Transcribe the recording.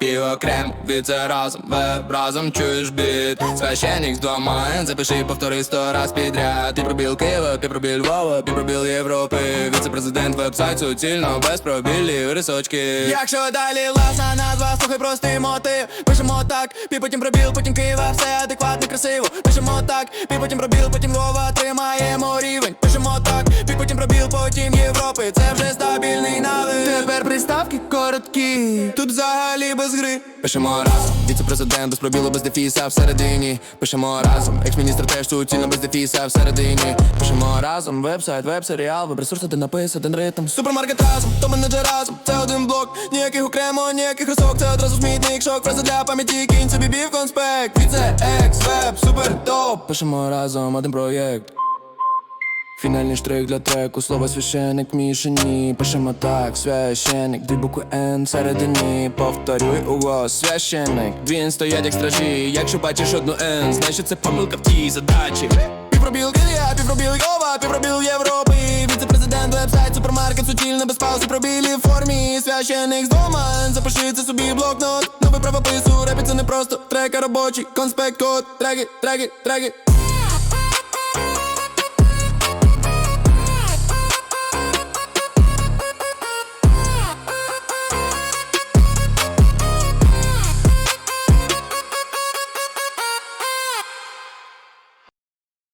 Пиво, крем, віце разом, веб разом чуєш біт. Священник з двома Н, запиши, повтори сто раз підряд. Ти пробіл Києва, ти пробіл Львова, ти пробіл Європи. Віце-президент веб-сайт суцільно, без пробілів, рисочки. Якщо далі ласна назва, слухай простий мотив. Пишемо так, пі потім пробіл, потім Києва, все адекватно, красиво. Пишемо так, пі потім пробіл, потім Львова, тримаємо рівень. Пишемо так, пі потім пробіл, потім Європи. Це вже стабільний навик Тепер приставки короткі, тут взагалі без гри. Пишемо разом, віце-президент без пробілу, без дефіса всередині. Пишемо разом, екс-міністр теж суцільно без дефіса всередині. Пишемо разом, веб-сайт, веб-серіал, веб-ресурси, де написати ритм. Супермаркет разом, то менеджер разом, це один блок. Ніяких окремо, ніяких рисок, це одразу смітник Шок, фраза для пам'яті, кінь собі бів конспект. Віце, екс, веб, супер, топ. Пишемо разом, один проєкт Фінальний штрих для треку, слово священик мішані Пишемо так, священик, дві букви Н середині Повторюй угос, священик Він стоять як стражі, якщо бачиш одну Н що це помилка в тій задачі. Півпробіл Києва, півпробіл Львова, півпробіл Європи. Віце-президент, веб-сайт, супермаркет, суцільно без паузи, пробілі в формі. Священик з двома Н, запиши це собі блокнот. Новий правопису, репі це не просто трека робочий, конспект, код, треки, треки, треки